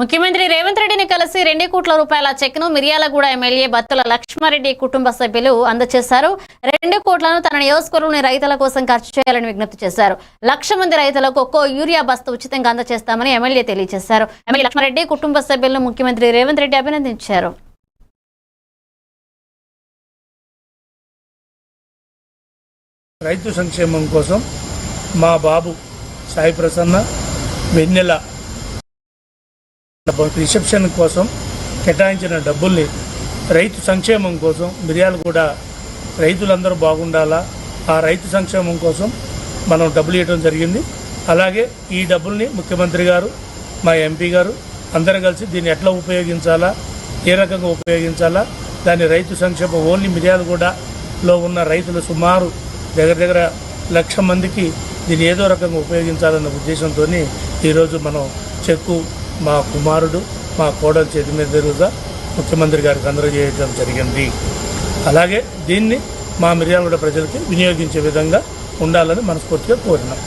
ముఖ్యమంత్రి రేవంత్ రెడ్డిని కలిసి రెండు కోట్ల రూపాయల చెక్ను మిర్యాలగూడ ఎమ్మెల్యే బత్తుల లక్ష్మారెడ్డి కుటుంబ సభ్యులు అందజేశారు. రెండు కోట్లను తన నియోజకవర్గంలోని రైతుల కోసం ఖర్చు చేయాలని విజ్ఞప్తి చేశారు. లక్ష మంది రైతులకు ఒక్కో యూరియా బస్తా ఉచితంగా అందజేస్తామని ఎమ్మెల్యే తెలియజేశారు. ఎమ్మెల్యే లక్ష్మారెడ్డి కుటుంబ సభ్యులను ముఖ్యమంత్రి రేవంత్ రెడ్డి అభినందించారు. రైతు సంక్షేమం కోసం మా బాబు సాయి ప్రసన్న వెన్నెల రిసెప్షన్ కోసం కేటాయించిన డబ్బుల్ని రైతు సంక్షేమం కోసం మిరియాలు కూడా రైతులందరూ బాగుండాలా? ఆ రైతు సంక్షేమం కోసం మనం డబ్బులు ఇవ్వడం జరిగింది. అలాగే ఈ డబ్బుల్ని ముఖ్యమంత్రి గారు మా ఎంపీ గారు అందరం కలిసి దీన్ని ఎట్లా ఉపయోగించాలా? ఏ రకంగా ఉపయోగించాలా? దాని రైతు సంక్షేమం ఓన్లీ మిర్యాలగూడలో ఉన్న రైతులు సుమారు దగ్గర దగ్గర లక్ష మందికి దీన్ని ఏదో రకంగా ఉపయోగించాలన్న ఉద్దేశంతో ఈరోజు మనం చెక్కు మా కుమారుడు మా కోడలు చేతి మీద రోజా ముఖ్యమంత్రి గారికి అందజేయడం జరిగింది. అలాగే దీన్ని మా మిర్యాలగూడ ప్రజలకి వినియోగించే విధంగా ఉండాలని మనస్ఫూర్తిగా కోరినాం.